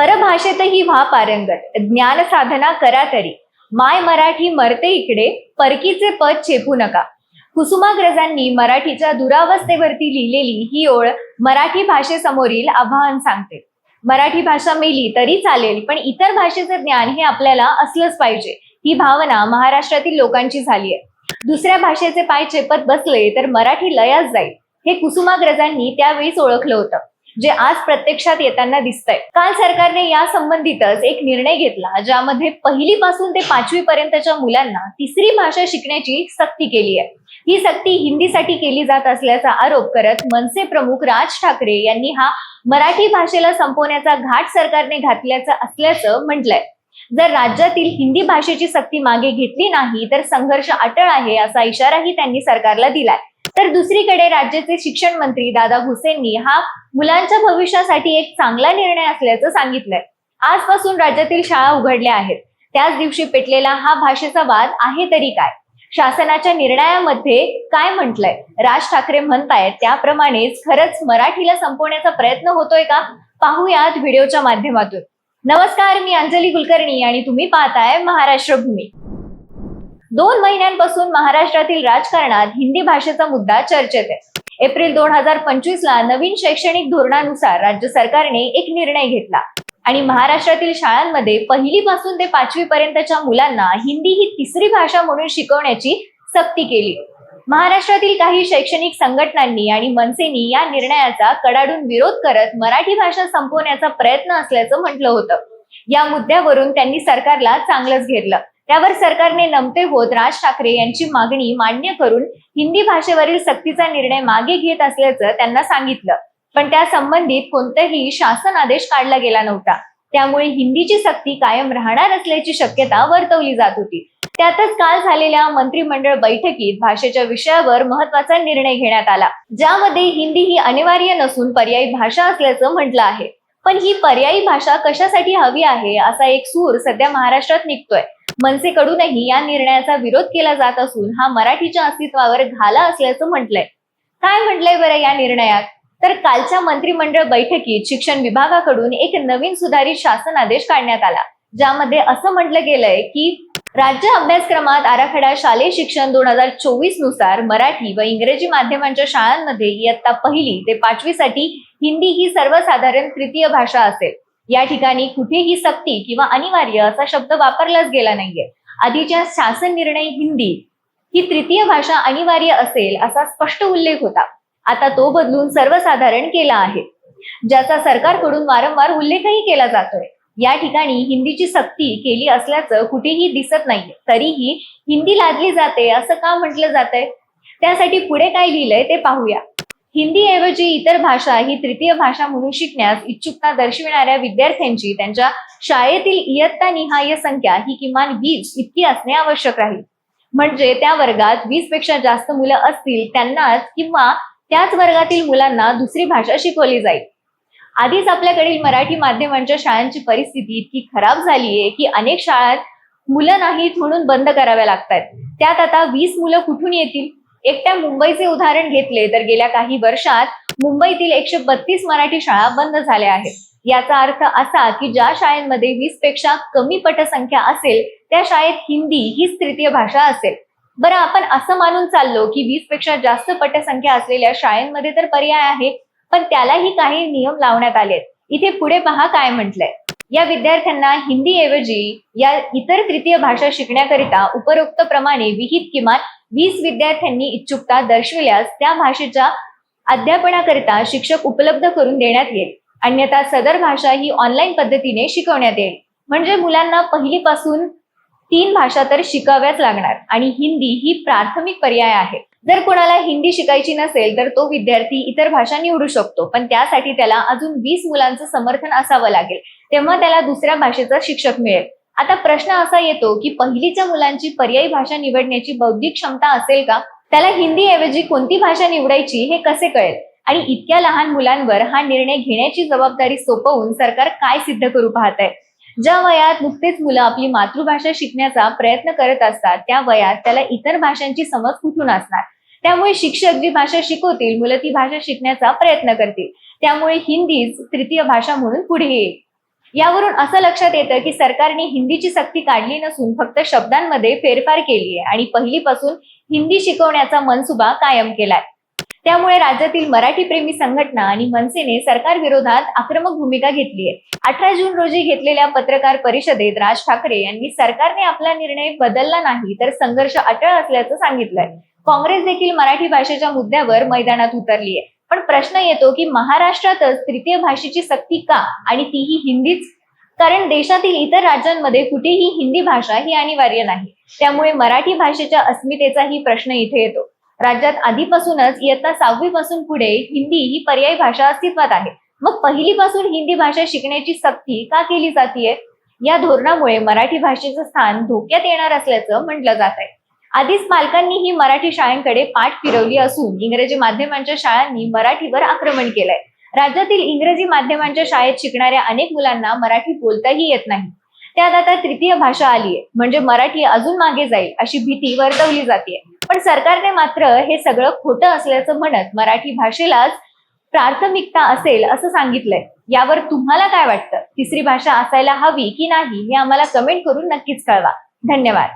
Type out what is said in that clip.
परभाषेतही व्हा पारंगत. ज्ञान साधना करा तरी. माय मराठी मरते इकडे परकीचे पद चेपू नका. कुसुमाग्रजांनी मराठीच्या दुरावस्थेवरती लिहिलेली ही ओळ मराठी भाषेसमोरील आव्हान सांगते. मराठी भाषा मेली तरी चालेल पण इतर भाषेचं ज्ञान हे आपल्याला असलंच पाहिजे. ही भावना महाराष्ट्रातील लोकांची झाली आहे दुसऱ्या भाषेचे पाय चेपत बसले तर मराठी लयास जाईल. हे कुसुमाग्रजांनी त्यावेळीच ओळखलं होतं. जे आज प्रत्यक्षात येताना दिसतंय. काल सरकारने या संबंधितच एक निर्णय घेतला ज्यामध्ये पहिली पासून ते पाचवी पर्यंतच्या मुलांना तिसरी भाषा शिकण्याची सक्ती केली आहे. ही सक्ती हिंदीसाठी केली जात असल्याचा आरोप करत मनसे प्रमुख राज ठाकरे यांनी हा मराठी भाषेला संपवण्याचा घाट सरकारने घातल्याचं असल्याचं म्हटलंय. जर राज्यातील हिंदी भाषेची सक्ती मागे घेतली नाही तर संघर्ष अटळ आहे असा इशाराही त्यांनी सरकारला दिलाय. तर दुसरीकडे राज्याचे शिक्षण मंत्री दादा भुसेंनी हा मुलांच्या भविष्यासाठी एक चांगला निर्णय असल्याचं सांगितलंय. आजपासून राज्यातील शाळा उघडल्या आहेत. त्याच दिवशी पेटलेला हा भाषेचा वाद आहे तरी काय? शासनाच्या निर्णयामध्ये काय म्हटलंय? राज ठाकरे म्हणतायत त्याप्रमाणेच खरंच मराठीला संपवण्याचा प्रयत्न होतोय का? पाहूयात व्हिडिओच्या माध्यमातून. नमस्कार मी अंजली कुलकर्णी आणि तुम्ही पाहताय महाराष्ट्र भूमी दोन महिन्यांपासून महाराष्ट्रातील राजकारणात हिंदी भाषेचा मुद्दा चर्चेत आहे. एप्रिल दोन हजार पंचवीस ला नवीन शैक्षणिक धोरणानुसार राज्य सरकारने एक निर्णय घेतला. आणि महाराष्ट्रातील शाळांमध्ये पहिली पासून ते पाचवी पर्यंतच्या मुलांना हिंदी ही तिसरी भाषा म्हणून शिकवण्याची सक्ती केली. महाराष्ट्रातील काही शैक्षणिक संघटनांनी आणि मनसेनी या निर्णयाचा कडाडून विरोध करत मराठी भाषा संपवण्याचा प्रयत्न असल्याचं म्हटलं होतं. या मुद्द्यावरून त्यांनी सरकारला चांगलंच घेरलं त्यावर सरकारने नमते होत राज ठाकरे यांची मागणी मान्य करून हिंदी भाषेवरील सक्तीचा निर्णय मागे घेत असल्याचं त्यांना सांगितलं. पण त्या संबंधित कोणताही शासन आदेश काढला गेला नव्हता. त्यामुळे हिंदीची सक्ती कायम राहणार असल्याची शक्यता वर्तवली जात होती. त्यातच काल झालेल्या मंत्रिमंडळ बैठकीत भाषेच्या विषयावर महत्त्वाचा निर्णय घेण्यात आला. ज्यामध्ये हिंदी ही अनिवार्य नसून पर्यायी भाषा असल्याचं म्हटलं आहे. पण ही पर्यायी भाषा कशासाठी हवी आहे असा एक सूर सध्या महाराष्ट्रात निघतोय. मनसेकडूनही या निर्णयाचा विरोध केला जात असून हा मराठीच्या अस्तित्वावर घाला असल्याचं म्हटलंय. काय म्हटलंय बरं या निर्णयात? तर कालच्या मंत्रिमंडळ बैठकीत शिक्षण विभागाकडून एक नवीन सुधारित शासन आदेश काढण्यात आला ज्यामध्ये असं म्हटलं गेलंय की राज्य अभ्यासक्रमात आराखडा शालेय शिक्षण दोन हजार चोवीसनुसार मराठी व इंग्रजी माध्यमांच्या शाळांमध्ये इयत्ता पहिली ते पाचवी साठी हिंदी ही सर्वसाधारण तृतीय भाषा असेल. या ठिकाणी कुठेही सक्ती किंवा अनिवार्य असा शब्द वापरलाच गेला नाहीये. आधीच्या शासन निर्णय हिंदी ही तृतीय भाषा अनिवार्य असेल असा स्पष्ट उल्लेख होता. आता तो बदलून सर्वसाधारण केला आहे. ज्याचा सरकारकडून वारंवार उल्लेखही केला जातोय. या ठिकाणी हिंदीची सक्ती केली असल्याचं कुठेही दिसत नाहीये. तरीही हिंदी लादली जाते असं का म्हटलं जातंय? त्यासाठी पुढे काय लिहिलंय ते पाहूया. हिंदी ऐवजी इतर भाषा ही तृतीय भाषा म्हणून शिकण्यास इच्छुकता दर्शविणाऱ्या विद्यार्थ्यांची त्यांच्या शाळेतील इयत्ता निहाय संख्या ही किमान वीस इतकी असणे आवश्यक राहील. म्हणजे त्या वर्गात वीसपेक्षा जास्त मुलं असतील त्यांनाच किंवा त्याच वर्गातील मुलांना दुसरी भाषा शिकवली जाईल. आधीच आपल्याकडील मराठी माध्यमांच्या शाळांची परिस्थिती इतकी खराब झाली आहे की अनेक शाळात मुलं नाहीत म्हणून बंद कराव्या लागतात. त्यात आता वीस मुलं कुठून येतील? एकट्या मुंबईचे उदाहरण घेतले तर गेल्या काही वर्षात मुंबईतील एकशे बत्तीस मराठी शाळा बंद झाल्या आहेत. याचा अर्थ असा की ज्या शाळेमध्ये वीसपेक्षा कमी पटसंख्या असेल त्या शाळेत हिंदी हीच तृतीय भाषा असेल. बरं आपण असं मानून चाललो की वीसपेक्षा जास्त पटसंख्या असलेल्या शाळांमध्ये तर पर्याय आहे पण त्यालाही काही नियम लावण्यात आलेत. इथे पुढे पहा काय म्हटलंय. या विद्यार्थ्यांना हिंदी ऐवजी या इतर तृतीय भाषा शिकण्याकरिता उपरोक्त प्रमाणे विहित किमान वीस विद्यार्थ्यांनी इच्छुकता दर्शविल्यास त्या भाषेच्या अध्यापनाकरिता शिक्षक उपलब्ध करून देण्यात येईल. अन्यथा सदर भाषा ही ऑनलाईन पद्धतीने शिकवण्यात येईल. म्हणजे मुलांना पहिलीपासून तीन भाषा तर शिकाव्याच लागणार आणि हिंदी ही प्राथमिक पर्याय आहे. जर कोणाला हिंदी शिकायची नसेल तर तो विद्यार्थी इतर भाषा निवडू शकतो. पण त्यासाठी त्याला अजून वीस मुलांचं समर्थन असावं लागेल. तेव्हा त्याला दुसऱ्या भाषेचा शिक्षक मिळेल. आता प्रश्न असा येतो की पहिलीच्या मुलांची पर्यायी भाषा निवडण्याची बौद्धिक क्षमता असेल का? त्याला हिंदी ऐवजी कोणती भाषा निवडायची हे कसे कळेल? आणि इतक्या लहान मुलांवर हा निर्णय घेण्याची जबाबदारी सोपवून सरकार काय सिद्ध करू पाहत आहे ज्या वयात नुकतेच मुलं आपली मातृभाषा शिकण्याचा प्रयत्न करत असतात त्या वयात त्याला इतर भाषांची समज कुठून असणार? त्यामुळे शिक्षक जी भाषा शिकवतील मुलं ती भाषा शिकण्याचा प्रयत्न करतील. त्यामुळे हिंदीच तृतीय भाषा म्हणून पुढे येईल. यावरून असं लक्षात येतं की सरकारने हिंदीची सक्ती काढली नसून फक्त शब्दांमध्ये फेरफार केली आहे आणि पहिलीपासून हिंदी शिकवण्याचा मनसुबा कायम केलाय. त्यामुळे राज्यातील मराठी प्रेमी संघटना आणि मनसेने सरकार विरोधात आक्रमक भूमिका घेतली आहे. अठरा जून रोजी घेतलेल्या पत्रकार परिषदेत राज ठाकरे यांनी सरकारने आपला निर्णय बदलला नाही तर संघर्ष अटळ असल्याचं सांगितलंय. काँग्रेस देखील मराठी भाषेच्या मुद्द्यावर मैदानात उतरली आहे. पण प्रश्न येतो की महाराष्ट्रातच तृतीय भाषेची सक्ती का आणि तीही हिंदीच? कारण देशातील इतर राज्यांमध्ये कुठेही हिंदी भाषा ही अनिवार्य नाही. त्यामुळे मराठी भाषेच्या अस्मितेचाही प्रश्न इथे येतो. राज्यात आधीपासूनच इयत्ता सहावी पासून पुढे हिंदी ही पर्यायी भाषा अस्तित्वात आहे. मग पहिलीपासून हिंदी भाषा शिकण्याची सक्ती का केली जातीये? या धोरणामुळे मराठी भाषेचं स्थान धोक्यात येणार असल्याचं म्हटलं जात आहे. आधीच पालकांनी ही मराठी शाळांकडे पाठ फिरवली असून इंग्रजी माध्यमांच्या शाळांनी मराठीवर आक्रमण केलंय. राज्यातील इंग्रजी माध्यमांच्या शाळेत शिकणाऱ्या अनेक मुलांना मराठी बोलताही येत नाही. त्यात आता तृतीय भाषा आलीये. म्हणजे मराठी अजून मागे जाईल अशी भीती वर्तवली जाते पण सरकारने मात्र हे सगळं खोटं असल्याचं म्हणत मराठी भाषेलाच प्राथमिकता असेल असं सांगितलंय. यावर तुम्हाला काय वाटतं? तिसरी भाषा असायला हवी की नाही हे आम्हाला कमेंट करून नक्कीच कळवा. धन्यवाद.